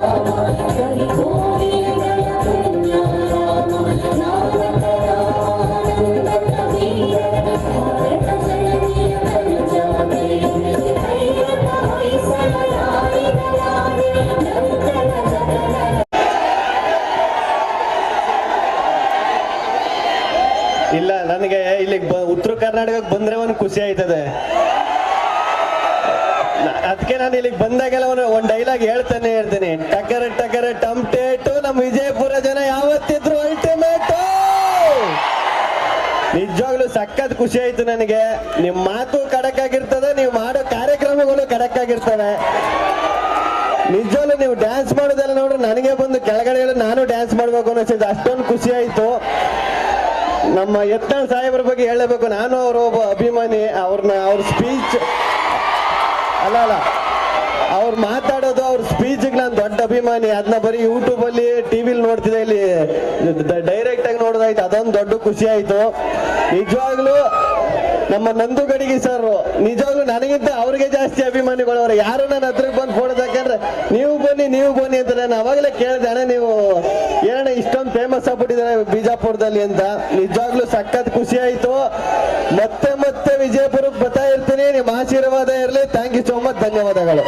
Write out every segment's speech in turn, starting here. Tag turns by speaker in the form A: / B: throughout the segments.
A: ಇಲ್ಲ ನನಗೆ ಇಲ್ಲಿ ಉತ್ತರ ಕರ್ನಾಟಕಕ್ಕೆ ಬಂದ್ರೆ ಒಂದು ಖುಷಿ ಆಯ್ತದೆ. ಅದಕ್ಕೆ ನಾನು ಇಲ್ಲಿಗೆ ಬಂದಾಗೆಲ್ಲ ಒಂದು ಡೈಲಾಗ್ ಹೇಳ್ತಾನೆ, ಹೇಳ್ತೀನಿ. ಟಕರ ಟಕರ ಟಮ್ಟೇಟು ನಮ್ಮ ವಿಜಯಪುರ ಜನ ಯಾವತ್ತಿದ್ರು ಅಲ್ಟಿಮೇಟು ನಿಜವಾಗ್ಲೂ ಸಖತ್ ಖುಷಿ ಆಯ್ತು ನನಗೆ. ನಿಮ್ ಮಾತು ಕಡಕ್ ಆಗಿರ್ತದೆ, ನೀವು ಮಾಡೋ ಕಾರ್ಯಕ್ರಮಗಳು ಕಡಕ್ ಆಗಿರ್ತವೆ. ನಿಜವಾಗ್ಲೂ ನೀವು ಡ್ಯಾನ್ಸ್ ಮಾಡೋದೆಲ್ಲ ನೋಡ್ರೆ ನನಗೆ ಬಂದು ಕೆಳಗಡೆ ನಾನು ಡ್ಯಾನ್ಸ್ ಮಾಡ್ಬೇಕು ಅನ್ನೋದು ಅಷ್ಟೊಂದು ಖುಷಿ ಆಯ್ತು. ನಮ್ಮ ಯತ್ನಾಳ್ ಸಾಹೇಬ್ರ ಬಗ್ಗೆ ಹೇಳಬೇಕು. ನಾನು ಅವರ ಒಬ್ಬ ಅಭಿಮಾನಿ ಅವ್ರನ್ನ ಅವ್ರ ಸ್ಪೀಚ್ ಅಲ್ಲ ಅಲ್ಲ. ಅವ್ರು ಮಾತಾಡೋದು, ಅವ್ರ ಸ್ಪೀಚ್ಗೆ ನಾನು ದೊಡ್ಡ ಅಭಿಮಾನಿ. ಅದನ್ನ ಬರೀ ಯೂಟ್ಯೂಬ್ ಅಲ್ಲಿ ಟಿವಿಲಿ ನೋಡ್ತಿದ್ದೆ. ಇಲ್ಲಿ ಡೈರೆಕ್ಟ್ ಆಗಿ ನೋಡೋದಾಯ್ತು. ಅದೊಂದು ದೊಡ್ಡ ಖುಷಿ ಆಯ್ತು. ನಿಜವಾಗ್ಲೂ ನಮ್ಮ ನಂದು ಗಡಿಗೆ ಸರ್ ನಿಜವಾಗ್ಲೂ ನನಗಿಂತ ಅವ್ರಿಗೆ ಜಾಸ್ತಿ ಅಭಿಮಾನಿಗಳು ಅವ್ರು. ಯಾರು ನನ್ನ ಹತ್ರಕ್ಕೆ ಬಂದು ಕೊಡೋದಕ್ಕಂದ್ರೆ ನೀವು ಬನ್ನಿ ನೀವು ಬನ್ನಿ ಅಂತ ನಾನು ಅವಾಗಲೇ ಕೇಳಿದೆ. ನೀವು ಏನಣ್ಣ ಇಷ್ಟೊಂದು ಫೇಮಸ್ ಆಗ್ಬಿಟ್ಟಿದ್ದಾರೆ ಬಿಜಾಪುರದಲ್ಲಿ ಅಂತ. ನಿಜವಾಗ್ಲೂ ಸಖತ್ ಖುಷಿ ಆಯ್ತು. ಮತ್ತೆ ಮತ್ತೆ ವಿಜಯಪುರಕ್ಕೆ ಬರ್ತಾ ಇರ್ತೀನಿ. ನಿಮ್ಮ ಆಶೀರ್ವಾದ ಇರಲಿ ಥ್ಯಾಂಕ್ ಯು ಸೋ ಮಚ್ ಧನ್ಯವಾದಗಳು.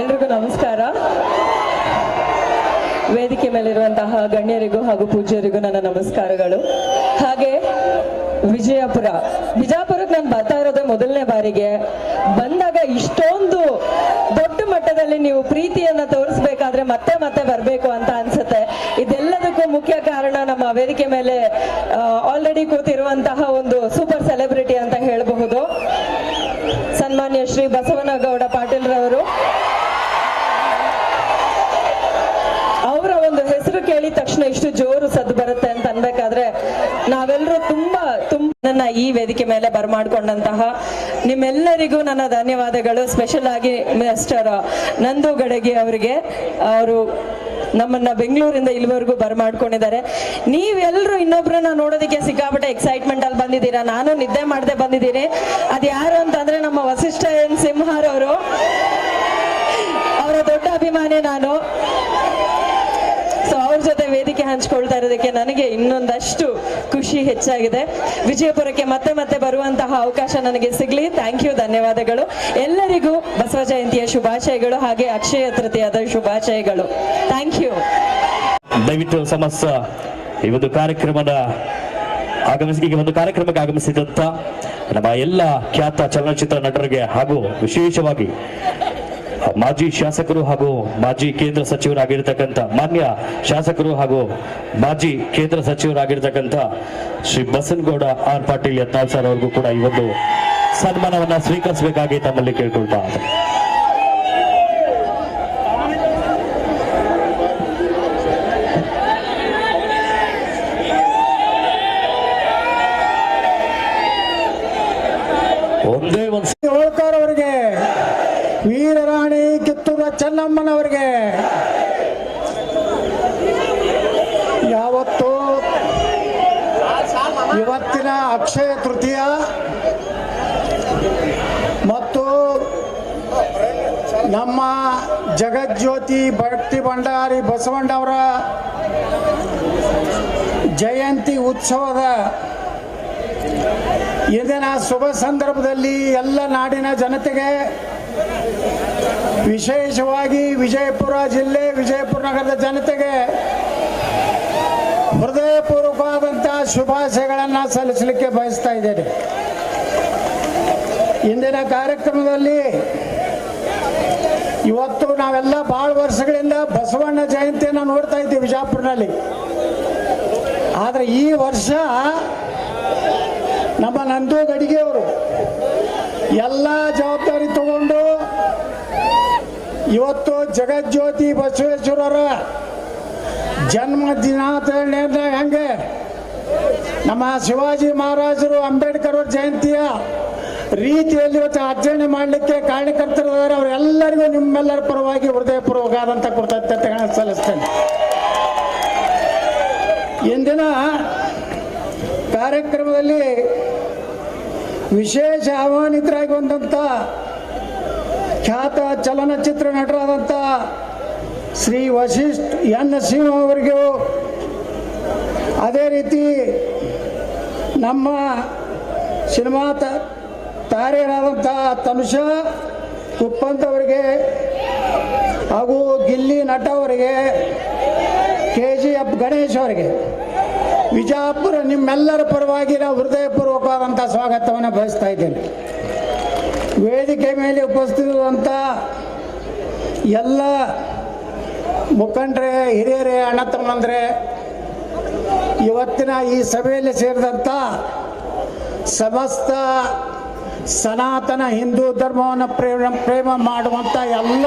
B: ಎಲ್ರಿಗೂ ನಮಸ್ಕಾರ. ವೇದಿಕೆ ಮೇಲಿರುವಂತಹ ಗಣ್ಯರಿಗೂ ಹಾಗೂ ಪೂಜ್ಯರಿಗೂ ನನ್ನ ನಮಸ್ಕಾರಗಳು. ಹಾಗೆ ವಿಜಯಪುರ, ಬಿಜಾಪುರಕ್ಕೆ ನಾನು ಬರ್ತಾ ಮೊದಲನೇ ಬಾರಿಗೆ ಬಂದಾಗ ಇಷ್ಟೊಂದು ದೊಡ್ಡ ಮಟ್ಟದಲ್ಲಿ ನೀವು ಪ್ರೀತಿಯನ್ನ ತೋರಿಸ್ಬೇಕಾದ್ರೆ ಮತ್ತೆ ಮತ್ತೆ ಬರಬೇಕು ಅಂತ ಅನ್ಸುತ್ತೆ. ಇದೆಲ್ಲದಕ್ಕೂ ಮುಖ್ಯ ಕಾರಣ ನಮ್ಮ ವೇದಿಕೆ ಮೇಲೆ ಆಲ್ರೆಡಿ ಕೂತಿರುವಂತಹ ಒಂದು ಸೂಪರ್ ಸೆಲೆಬ್ರಿಟಿ ಅಂತ ಹೇಳಬಹುದು. ಸನ್ಮಾನ್ಯ ಶ್ರೀ ಬಸವನಗೌಡ ಪಾಟೀಲ್ ರವರು ಅವರ ಒಂದು ಹೆಸರು ಕೇಳಿದ ತಕ್ಷಣ ಇಷ್ಟು ಜೋರು ಸದ್ದು ಬರುತ್ತೆ ಅಂತ ಅನ್ಬೇಕಾದ್ರೆ ನಾವೆಲ್ಲರೂ ತುಂಬಾ ತುಂಬಾ ನನ್ನ ಈ ವೇದಿಕೆ ಮೇಲೆ ಬರಮಾಡ್ಕೊಂಡಂತಹ ನಿಮ್ಮೆಲ್ಲರಿಗೂ ನನ್ನ ಧನ್ಯವಾದಗಳು. ಸ್ಪೆಷಲ್ ಆಗಿ ಮಿಸ್ಟರ್ ನಂದು ಗಡಗಿ ಅವರಿಗೆ, ಅವರು ನಮ್ಮನ್ನ ಬೆಂಗಳೂರಿಂದ ಇಲ್ಲಿವರೆಗೂ ಬರಮಾಡ್ಕೊಂಡಿದ್ದಾರೆ. ನೀವೆಲ್ಲರೂ ಇನ್ನೊಬ್ಬರನ್ನ ನೋಡೋದಕ್ಕೆ ಸಿಕ್ಕಾಪಟ್ಟೆ ಎಕ್ಸೈಟ್ಮೆಂಟ್ ಅಲ್ಲಿ ಬಂದಿದ್ದೀರಾ? ನಾನು ನಿದ್ದೆ ಮಾಡದೆ ಬಂದಿದ್ದೀನಿ. ಅದು ಯಾರು ಅಂತಂದ್ರೆ ನಮ್ಮ ವಸಿಷ್ಠ ಎನ್. ಸಿಂಹಾರ್ ಅವರು ಅವರ ದೊಡ್ಡ ಅಭಿಮಾನಿ ನಾನು. ವೇದಿಕೆ ಹಂಚ್ಕೊಳ್ತಾ ಇರೋದಕ್ಕೆ ನನಗೆ ಇನ್ನೊಂದಷ್ಟು ಖುಷಿ ಹೆಚ್ಚಾಗಿದೆ. ವಿಜಯಪುರಕ್ಕೆ ಮತ್ತೆ ಮತ್ತೆ ಬರುವಂತಹ ಅವಕಾಶ ನನಗೆ ಸಿಗ್ಲಿ. ಥ್ಯಾಂಕ್ ಯು ಧನ್ಯವಾದಗಳು. ಎಲ್ಲರಿಗೂ ಬಸವ ಜಯಂತಿಯ ಶುಭಾಶಯಗಳು ಹಾಗೆ ಅಕ್ಷಯ ತೃತೀಯದ ಶುಭಾಶಯಗಳು. ಥ್ಯಾಂಕ್ ಯು
C: ದಯವಿಟ್ಟು ಸಮಸ್ತ ಈ ಒಂದು ಕಾರ್ಯಕ್ರಮದ ಆಗಮಿಸಿ ಒಂದು ಕಾರ್ಯಕ್ರಮಕ್ಕೆ ಆಗಮಿಸಿದಂತ ನಮ್ಮ ಎಲ್ಲ ಖ್ಯಾತ ಚಲನಚಿತ್ರ ನಟರಿಗೆ ಹಾಗೂ ವಿಶೇಷವಾಗಿ ಮಾಜಿ ಶಾಸಕರು ಹಾಗೂ ಮಾಜಿ ಕೇಂದ್ರ ಸಚಿವರಾಗಿರ್ತಕ್ಕಂಥ, ಮಾನ್ಯ ಶಾಸಕರು ಹಾಗೂ ಮಾಜಿ ಕೇಂದ್ರ ಸಚಿವರಾಗಿರ್ತಕ್ಕಂಥ ಶ್ರೀ ಬಸನಗೌಡ ಆರ್ ಪಾಟೀಲ್ ಯತ್ನಾಳ್ ಸರ್ ಅವ್ರಿಗೂ ಕೂಡ ಈ ಒಂದು ಸನ್ಮಾನವನ್ನ ಸ್ವೀಕರಿಸಬೇಕಾಗಿ ತಮ್ಮಲ್ಲಿ ಕೇಳ್ಕೊಳ್ತಾ ಒಂದೇ ಒಂದು
D: ಹೋಳ್ಕರ್ ಅವರಿಗೆ ವೀರರಾಣಿ ಕಿತ್ತೂರ ಚೆನ್ನಮ್ಮನವರಿಗೆ. ಯಾವತ್ತು ಇವತ್ತಿನ ಅಕ್ಷಯ ತೃತೀಯ ಮತ್ತು ನಮ್ಮ ಜಗಜ್ಯೋತಿ ಭಕ್ತಿ ಭಂಡಾರಿ ಬಸವಣ್ಣವರ ಜಯಂತಿ ಉತ್ಸವದ ಇಂದಿನ ಶುಭ ಸಂದರ್ಭದಲ್ಲಿ ಎಲ್ಲ ನಾಡಿನ ಜನತೆಗೆ ವಿಶೇಷವಾಗಿ ವಿಜಯಪುರ ಜಿಲ್ಲೆ, ವಿಜಯಪುರ ನಗರದ ಜನತೆಗೆ ಹೃದಯಪೂರ್ವಕವಾದಂತಹ ಶುಭಾಶಯಗಳನ್ನು ಸಲ್ಲಿಸಲಿಕ್ಕೆ ಬಯಸ್ತಾ ಇದ್ದೇನೆ. ಇಂದಿನ ಕಾರ್ಯಕ್ರಮದಲ್ಲಿ ಇವತ್ತು ನಾವೆಲ್ಲ ಭಾಳ ವರ್ಷಗಳಿಂದ ಬಸವಣ್ಣ ಜಯಂತಿಯನ್ನು ನೋಡ್ತಾ ಇದ್ದೀವಿ ವಿಜಾಪುರನಲ್ಲಿ. ಆದರೆ ಈ ವರ್ಷ ನಮ್ಮ ನಂದು ಗಡಿಗೆಯವರು ಎಲ್ಲ ತಗೊಂಡು ಇವತ್ತು ಜಗಜ್ಯೋತಿ ಬಸವೇಶ್ವರರ ಜನ್ಮ ದಿನಾಚರಣೆಯನ್ನ ಹೆಂಗೆ? ನಮ್ಮ ಶಿವಾಜಿ ಮಹಾರಾಜರು ಅಂಬೇಡ್ಕರ್ ಅವ್ರ ಜಯಂತಿಯ ರೀತಿಯಲ್ಲಿ ಇವತ್ತು ಆಚರಣೆ ಮಾಡಲಿಕ್ಕೆ ಕಾರಣಕರ್ತರಿದ್ದಾರೆ ಅವರೆಲ್ಲರಿಗೂ ನಿಮ್ಮೆಲ್ಲರ ಪರವಾಗಿ ಹೃದಯಪೂರ್ವಕವಾದಂಥ ಕೃತಜ್ಞತೆ ಸಲ್ಲಿಸ್ತೇನೆ. ಇಂದಿನ ಕಾರ್ಯಕ್ರಮದಲ್ಲಿ ವಿಶೇಷ ಆಹ್ವಾನಿತರಾಗಿ ಬಂದಂಥ ಖ್ಯಾತ ಚಲನಚಿತ್ರ ನಟರಾದಂಥ ಶ್ರೀ ವಶಿಷ್ಠ ಎನ್ ಸಿಂಹ ಅವರಿಗೂ ಅದೇ ರೀತಿ ನಮ್ಮ ಸಿನಿಮಾ ತ ತಾರೆಯರಾದಂಥ ತನುಷಾ ಅವರಿಗೆ ಹಾಗೂ ಗಿಲ್ಲಿ ನಟ ಅವರಿಗೆ ಕೆ ಜಿ ಎಫ್ ಗಣೇಶ್ ಅವರಿಗೆ ವಿಜಾಪುರ ನಿಮ್ಮೆಲ್ಲರ ಪರವಾಗಿ ನಾವು ಹೃದಯಪೂರ್ವಕವಾದಂಥ ಸ್ವಾಗತವನ್ನು ಬಯಸ್ತಾ ಇದ್ದೇನೆ. ವೇದಿಕೆ ಮೇಲೆ ಉಪಸ್ಥಿತಿರುವಂಥ ಎಲ್ಲ ಮುಖಂಡರೇ, ಹಿರಿಯರೇ, ಅಣ್ಣ ತಮ್ಮಂದ್ರೆ, ಇವತ್ತಿನ ಈ ಸಭೆಯಲ್ಲಿ ಸೇರಿದಂಥ ಸಮಸ್ತ ಸನಾತನ ಹಿಂದೂ ಧರ್ಮವನ್ನು ಪ್ರೇಮ ಪ್ರೇಮ ಮಾಡುವಂಥ ಎಲ್ಲ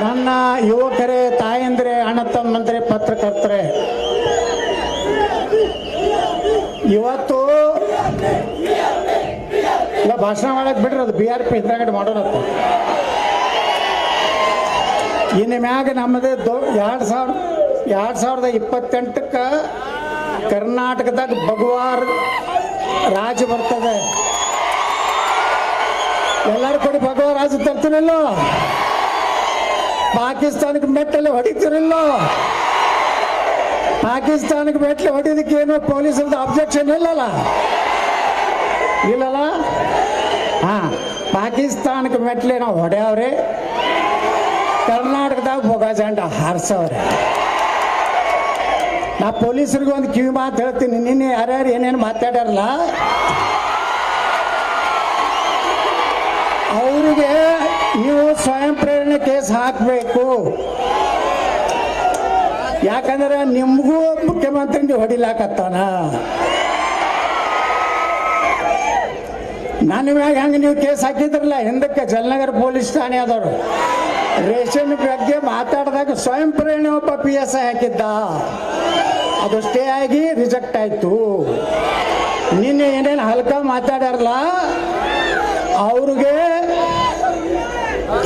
D: ನನ್ನ ಯುವಕರೇ, ತಾಯಂದ್ರೆ, ಅಣ್ಣ ತಮ್ಮಂದ್ರೆ, ಪತ್ರಕರ್ತರೆ, ಇವತ್ತು ಇಲ್ಲ, ಭಾಷಣ ಮಾಡೋದು ಬಿಡ್ರಿ, ಅದು ಬಿ ಆರ್ ಪಿ ಹಿಂದ್ರಗಡೆ ಮಾಡೋಣತ್ತ ಇನ್ನು ಮ್ಯಾಗ ನಮ್ಮದೇ ದೊ, ಎರಡು ಸಾವಿರ, ಎರಡು ಸಾವಿರದ ಇಪ್ಪತ್ತೆಂಟಕ್ಕೆ ಕರ್ನಾಟಕದಾಗ ಭಗವಾರ್ ರಾಜ ಬರ್ತದೆ. ಎಲ್ಲರೂ ಕೊಡಿ ಭಗವಾ ರಾಜ ತರ್ತೀನಿಲ್ಲೋ? ಪಾಕಿಸ್ತಾನಕ್ಕೆ ಮೆಟ್ಟಲ್ಲಿ ಹೊಡಿತೀರಿಲ್ಲೋ? ಪಾಕಿಸ್ತಾನಕ್ಕೆ ಮೆಟ್ಟಲೆ ಹೊಡಿಯೋದಕ್ಕೆ ಏನು ಪೊಲೀಸರದ್ದು ಅಬ್ಜೆಕ್ಷನ್ ಇಲ್ಲಲ್ಲ? ಇಲ್ಲಲ್ಲ? ಹಾ, ಪಾಕಿಸ್ತಾನಕ್ಕೆ ಮೆಟ್ಲೆ ನಾವು ಹೊಡೆಯವ್ರಿ. ಕರ್ನಾಟಕದಾಗ ಬೊಗಾಜಂಡ ಹಾರಿಸವ್ರೆ. ನಾ ಪೊಲೀಸರಿಗೆ ಒಂದು ಕಿವಿ ಮಾತು ಹೇಳ್ತೀನಿ, ನಿನ್ನೆ ಯಾರ್ಯಾರು ಏನೇನು ಮಾತಾಡ್ಯಾರಲ್ಲ, ಅವರಿಗೆ ನೀವು ಸ್ವಯಂ ಪ್ರೇರಣೆ ಕೇಸ್ ಹಾಕಬೇಕು. ಯಾಕಂದ್ರೆ ನಿಮಗೂ ಮುಖ್ಯಮಂತ್ರಿ ಹೊಡಿಲಾಕತ್ತಾನಾ. ನನ್ನ ಮ್ಯಾಗ ಹೆಂಗೆ ನೀವು ಕೇಸ್ ಹಾಕಿದ್ರಲ್ಲ, ಹಿಂದಕ್ಕೆ ಜಲನಗರ ಪೊಲೀಸ್ ಠಾಣೆ ಆದವರು. ರೇಷನ್ ಬಗ್ಗೆ ಮಾತಾಡಿದಾಗ ಸ್ವಯಂ ಪ್ರೇರಣೆ ಒಬ್ಬ ಪಿ ಎಸ್ ಐ ಹಾಕಿದ್ದ. ಅದು ಸ್ಟೇ ಆಗಿ ರಿಜೆಕ್ಟ್ ಆಯ್ತು. ನಿನ್ನೆ ಏನೇನು ಹಲ್ಕ ಮಾತಾಡ್ಯಾರಲ್ಲ, ಅವ್ರಿಗೆ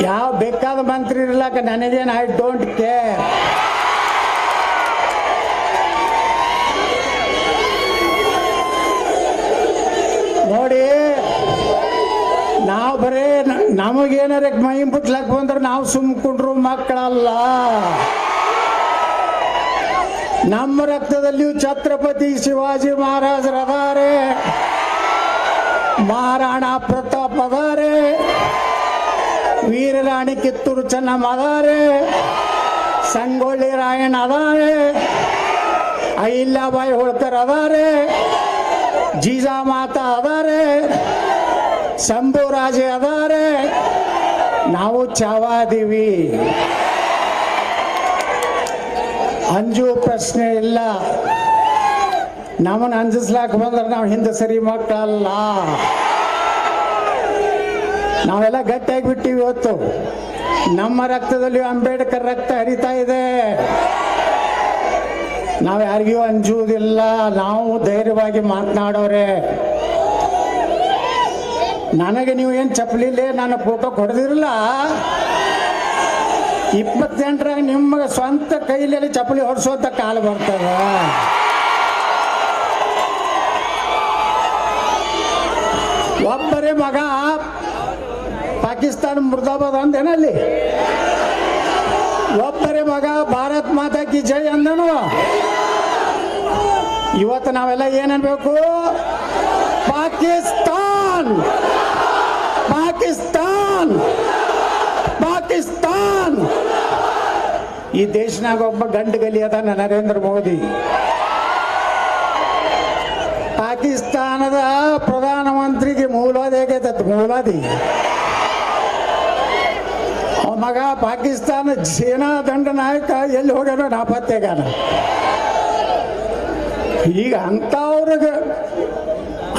D: ಯಾವ ಬೇಕಾದ ಮಂತ್ರಿ ಇರ್ಲಾಕ ನನಗೇನು ಐ ಡೋಂಟ್ ಕೇರ್ ನಾವು ಬರೇ ನಮಗೇನಾರ ಮೈ ಮುಟ್ಲಕ್ ಬಂದ್ರೆ ನಾವು ಸುಮ್ಕೊಂಡ್ರು ಮಕ್ಕಳಲ್ಲ. ನಮ್ಮ ರಕ್ತದಲ್ಲಿಯೂ ಛತ್ರಪತಿ ಶಿವಾಜಿ ಮಹಾರಾಜರದಾರೆ ಮಹಾರಾಣಾ ಪ್ರತಾಪ್ ಅದಾರೆ. ವೀರರಾಣಿ ಕಿತ್ತೂರು ಚೆನ್ನಮ್ಮ ಅದಾರೆ. ಸಂಗೊಳ್ಳಿ ರಾಯಣ್ಣ ಅದಾರೆ. ಅಹಿಲ್ಯಾಬಾಯಿ ಹೋಳ್ಕರ್ ಅದಾರೆ. ಜೀಜಾ ಮಾತಾ ಅದಾರೆ. ಶಂಭುರಾಜೆ ಅದಾರೆ. ನಾವು ಚಾವಾದೀವಿ. ಅಂಜು ಪ್ರಶ್ನೆ ಇಲ್ಲ. ನಮ್ಮನ್ನು ಅಂಜಿಸ್ಲಾಕ್ ಬಂದ್ರೆ ನಾವು ಹಿಂದೆ ಸರಿ ಮಕ್ಕಳಲ್ಲ. ನಾವೆಲ್ಲ ಗಟ್ಟಿಯಾಗಿ ಬಿಟ್ಟಿವಿ ಇವತ್ತು. ನಮ್ಮ ರಕ್ತದಲ್ಲಿ ಅಂಬೇಡ್ಕರ್ ರಕ್ತ ಹರಿತಾ ಇದೆ. ನಾವು ಯಾರಿಗೂ ಅಂಜುವುದಿಲ್ಲ. ನಾವು ಧೈರ್ಯವಾಗಿ ಮಾತನಾಡೋರೆ. ನನಗೆ ನೀವು ಏನು ಚಪ್ಪಲಿಲ್ಲೇ ನನ್ನ ಫೋಟೋ ಕೊಡದಿರಲ್ಲ? ಇಪ್ಪತ್ತೆಂಟರಾಗ ನಿಮ್ಮ ಸ್ವಂತ ಕೈಯಲ್ಲಿ ಚಪ್ಪಲಿ ಹೊಡೆಸುವಂಥ ಕಾಲ ಬರ್ತದ? ಒಬ್ಬರೇ ಮಗ ಪಾಕಿಸ್ತಾನ ಮುರ್ದಾಬಾದ್ ಅಂದೇನಲ್ಲಿ ಒಬ್ಬರೇ ಮಗ ಭಾರತ್ ಮಾತಾ ಕಿ ಜೈ ಅಂದನು ಇವತ್ತು ನಾವೆಲ್ಲ ಏನನ್ಬೇಕು ಪಾಕಿಸ್ತಾನ್ ಪಾಕಿಸ್ತಾನ್ ಪಾಕಿಸ್ತಾನ್ ಈ ದೇಶನಾಗ ಒಬ್ಬ ಗಂಡು ಗಲಿ ಅದಾನ ನರೇಂದ್ರ ಮೋದಿ. ಪಾಕಿಸ್ತಾನದ ಪ್ರಧಾನಮಂತ್ರಿಗೆ ಮೂಲಾದಿ ಆಗೈತತ್ ಮೂಲವಾದಿ ಅವ ಮಗ ಪಾಕಿಸ್ತಾನ ಸೇನಾ ದಂಡ ನಾಯಕ ಎಲ್ಲಿ ಹೋಗ್ಯಾನೋ ನಾಪತ್ತೆಗಾನ ಈಗ ಅಂಥವ್ರಿಗೆ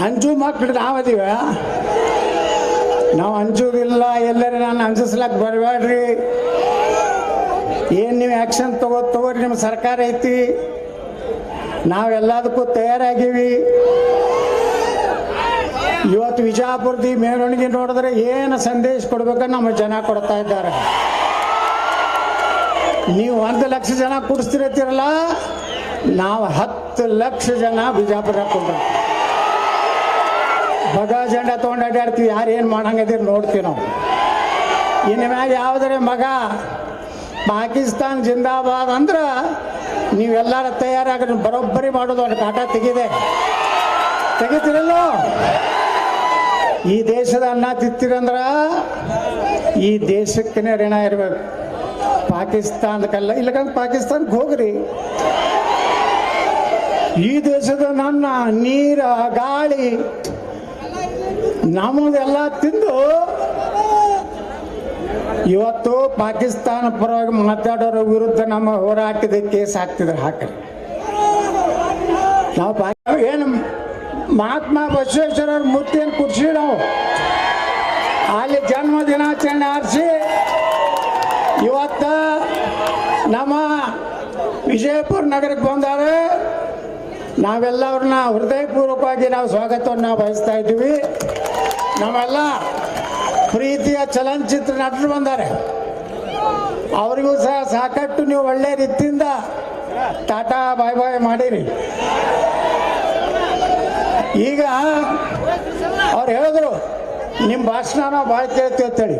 D: ಅಂಜು ಮಕ್ಕಳು ನಾವದೀವ? ನಾವು ಅಂಜುವುದಿಲ್ಲ ಎಲ್ಲರೂ ನಾನು ಅಂಜಿಸ್ಲಕ್ಕೆ ಬರಬೇಡ್ರಿ. ಏನು ನೀವು ಆ್ಯಕ್ಷನ್ ತಗೋ ತಗೋರಿ ನಿಮ್ಮ ಸರ್ಕಾರ ಐತಿ. ನಾವೆಲ್ಲದಕ್ಕೂ ತಯಾರಾಗೀವಿ. ಇವತ್ತು ವಿಜಯಪುರದಿ ಮೆರವಣಿಗೆ ನೋಡಿದ್ರೆ ಏನು ಸಂದೇಶ ಕೊಡ್ಬೇಕಂತ ನಮ್ಮ ಜನ ಕೊಡ್ತಾ ಇದ್ದಾರೆ. ನೀವು ಒಂದು ಲಕ್ಷ ಜನ ಕೂಡಿಸ್ತಿರತ್ತೀರಲ್ಲ, ನಾವು ಹತ್ತು ಲಕ್ಷ ಜನ ಬಿಜಾಪುರ ಕೊಂಡ್ರು ಬಗ ಜಂಡ ತೊಗೊಂಡು ಅಡ್ಡಾಡ್ತೀವಿ, ಯಾರು ಏನು ಮಾಡಂಗದಿರ್ ನೋಡ್ತೀವಿ ನಾವು. ಇನ್ನು ಮ್ಯಾಗ ಯಾವುದರೆ ಮಗ, ಪಾಕಿಸ್ತಾನ್ ಜಿಂದಾಬಾದ್ ಅಂದ್ರೆ ನೀವೆಲ್ಲರ ತಯಾರಾಗ ಬರೋಬ್ಬರಿ ಮಾಡೋದು ಒಂದು ಕಾಟ ತೆಗಿದೆ. ತೆಗಿತೀರಲ್ಲೋ ಈ ದೇಶದ ಅನ್ನ ತಿತ್ತಿರಂದ್ರ ಈ ದೇಶಕ್ಕೇ ಋಣ ಇರಬೇಕು. ಪಾಕಿಸ್ತಾನಕ್ಕಲ್ಲ ಇಲ್ಲಕಂದ್ರೆ ಪಾಕಿಸ್ತಾನಕ್ಕೆ ಹೋಗ್ರಿ. ಈ ದೇಶದ ನನ್ನ ನೀರ, ಗಾಳಿ ನಮ್ಮದೆಲ್ಲ ತಿಂದು ಇವತ್ತು ಪಾಕಿಸ್ತಾನ ಪರವಾಗಿ ಮಾತಾಡೋರ ವಿರುದ್ಧ ನಮ್ಮ ಹೋರಾಟದ ಕೇಸ್ ಹಾಕ್ತಿದ್ರು ಹಾಕಿ ನಾವು ಏನು ಮಹಾತ್ಮ ಬಸವೇಶ್ವರರ ಮೂರ್ತಿಯನ್ನು ಕುರ್ಸಿ ನಾವು. ಅಲ್ಲಿ ಜನ್ಮ ದಿನಾಚರಣೆ ಆರಿಸಿ ಇವತ್ತ ನಮ್ಮ ವಿಜಯಪುರ ನಗರಕ್ಕೆ ಬಂದಾರೆ. ನಾವೆಲ್ಲವ್ರನ್ನ ಹೃದಯಪೂರ್ವಕವಾಗಿ ನಾವು ಸ್ವಾಗತವನ್ನು ಬಯಸ್ತಾ ಇದ್ದೀವಿ. ನಮ್ಮೆಲ್ಲ ಪ್ರೀತಿಯ ಚಲನಚಿತ್ರ ನಟರು ಬಂದಾರೆ. ಅವರಿಗೂ ಸಹ ಸಾಕಷ್ಟು ನೀವು ಒಳ್ಳೆ ರೀತಿಯಿಂದ ಟಾಟಾ ಬಾಯ್ ಬಾಯ್ ಮಾಡಿರಿ. ಈಗ ಅವ್ರು ಹೇಳಿದ್ರು ನಿಮ್ಮ ಭಾಷಣ ನಾವು ಭಾಳ ಕೇಳ್ತೀವಿ ಅಂತೇಳಿ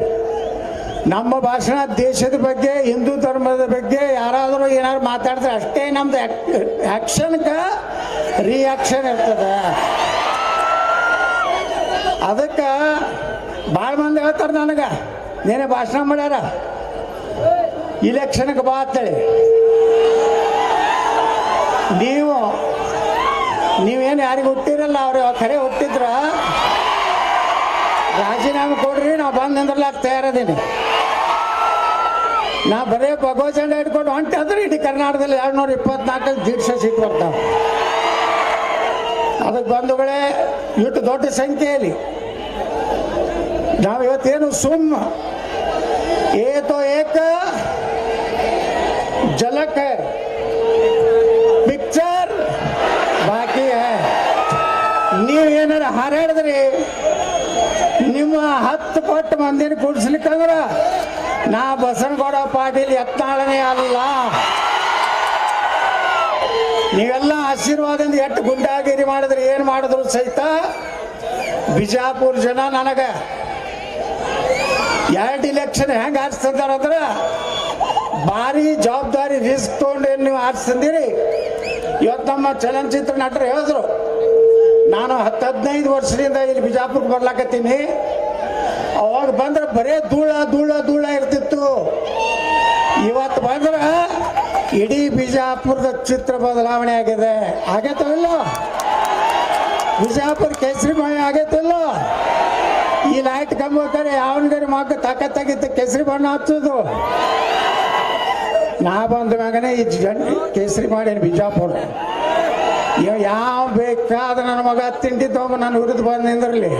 D: ನಮ್ಮ ಭಾಷಣ ದೇಶದ ಬಗ್ಗೆ, ಹಿಂದೂ ಧರ್ಮದ ಬಗ್ಗೆ ಯಾರಾದರೂ ಏನಾದ್ರು ಮಾತಾಡಿದ್ರೆ ಅಷ್ಟೇ ನಮ್ದು ಆ್ಯಕ್ಷನ್ಗೆ ರಿಯಾಕ್ಷನ್ ಇರ್ತದೆ. ಅದಕ್ಕೆ ಭಾಳ ಮಂದಿ ಹೇಳ್ತಾರೆ ನನಗೆ. ನೀನೇ ಭಾಷಣ ಮಾಡ್ಯಾರ? ಇಲೆಕ್ಷನ್ಗೆ ಬಾ ಅಂತೇಳಿ. ನೀವು, ನೀವೇನು ಯಾರಿಗೆ ಹುಟ್ಟಿರಲ್ಲ, ಅವ್ರು ಕರೆ ಹುಟ್ಟಿದ್ರ? ರಾಜೀನಾಮೆ ಕೊಡ್ರಿ, ನಾವು ಬಂದು ನಿಂದ್ರಲಾಕ ತಯಾರದೀನಿ. ನಾ ಬರೇ ಭಗವಚಂಡ ಇಟ್ಕೊಂಡು ಹೊಂಟೆ ಅಂದ್ರೆ ಇಡೀ ಕರ್ನಾಟಕದಲ್ಲಿ ಎರಡು ನೂರ ಇಪ್ಪತ್ನಾಲ್ಕಲ್ಲಿ ದೀಕ್ಷೆ ಸೀಟ್ ಅದಕ್ಕೆ ಬಂಧುಗಳೇ, ಇಷ್ಟು ದೊಡ್ಡ ಸಂಖ್ಯೆಯಲ್ಲಿ ನಾವು ಇವತ್ತೇನು ಸುಮ್ಮ. ಏತೋ ಏಕ ಜಲಕ್ ಪಿಕ್ಚರ್ ಬಾಕಿ ನೀವು ಏನಾರ ಹಾರಾಡಿದ್ರಿ? ನಿಮ್ಮ ಹತ್ತು ಪಟ್ಟು ಮಂದಿನ ಕೂಡಿಸ್ಲಿಕ್ಕಂದ್ರ ನಾ ಬಸನಗೌಡ ಪಾಟೀಲ್ ಎತ್ತಾಳನೇ ಅಲ್ಲ ನೀವೆಲ್ಲ ಆಶೀರ್ವಾದ ಎಟ್ಟು ಗುಂಡಾಗಿರಿ ಮಾಡಿದ್ರೆ, ಏನು ಮಾಡಿದ್ರು ಸಹಿತ? ಬಿಜಾಪುರ ಜನ ನನಗೆ ಎರಡು ಇಲೆಕ್ಷನ್ ಹೆಂಗೆ ಆರಿಸ್ತಿದ್ದಾರಂದ್ರೆ ಭಾರಿ ಜವಾಬ್ದಾರಿ ರಿಸ್ಕ್ ತೊಗೊಂಡು ಏನು ನೀವು ಆರಿಸ್ತಿದ್ದೀರಿ? ಇವತ್ತು ನಮ್ಮ ಚಲನಚಿತ್ರ ನಟರು ಹೇಳಿದ್ರು, ನಾನು ಹತ್ತು ಹದಿನೈದು ವರ್ಷದಿಂದ ಇಲ್ಲಿ ಬಿಜಾಪುರಕ್ಕೆ ಬರ್ಲಾಕತ್ತೀನಿ. ಅವಾಗ ಬಂದ್ರೆ ಬರೇ ಧೂಳ ಧೂಳ ಧೂಳ ಇರ್ತಿತ್ತು. ಇವತ್ತು ಬಂದ್ರೆ ಇಡೀ ಬಿಜಾಪುರದ ಚಿತ್ರ ಬದಲಾವಣೆ ಆಗಿದೆ. ಆಗೈತಲ್ಲ? ಬಿಜಾಪುರ ಕೇಸರಿಮಯ ಆಗೈತಲ್ಲ? ಈ ಲೈಟ್ ಕಂಬಕ್ಕಾರೆ ಯಾವನಿಗಾರಿ ಮಗ ತಾಕತ್ತಾಗಿತ್ತು, ಕೇಸರಿ ಬಣ್ಣ ಹಚ್ಚೋದು. ನಾ ಬಂದ ಮ್ಯಾಗನೇ ಈ ಜನ್ ಕೇಸರಿ ಮಾಡೇನು ಬಿಜಾಪುರ. ಯಾವ ಬೇಕಾದ ನನ್ನ ಮಗ ತಿಂಡಿ ತಗೊಂಡು ನಾನು ಹುರಿದು ಬಂದು ನಿಂದಿರಲಿ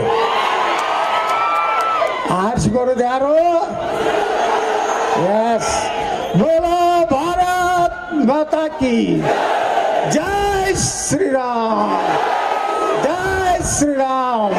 D: ಆರಿಸಿ ಬರೋದು ಯಾರು? ಎಸ್ ಬೋಲೋ ಭಾರತ್ ಮಾತಾ ಕಿ ಜೈ ಶ್ರೀರಾಮ್. ಜೈ ಶ್ರೀರಾಮ್.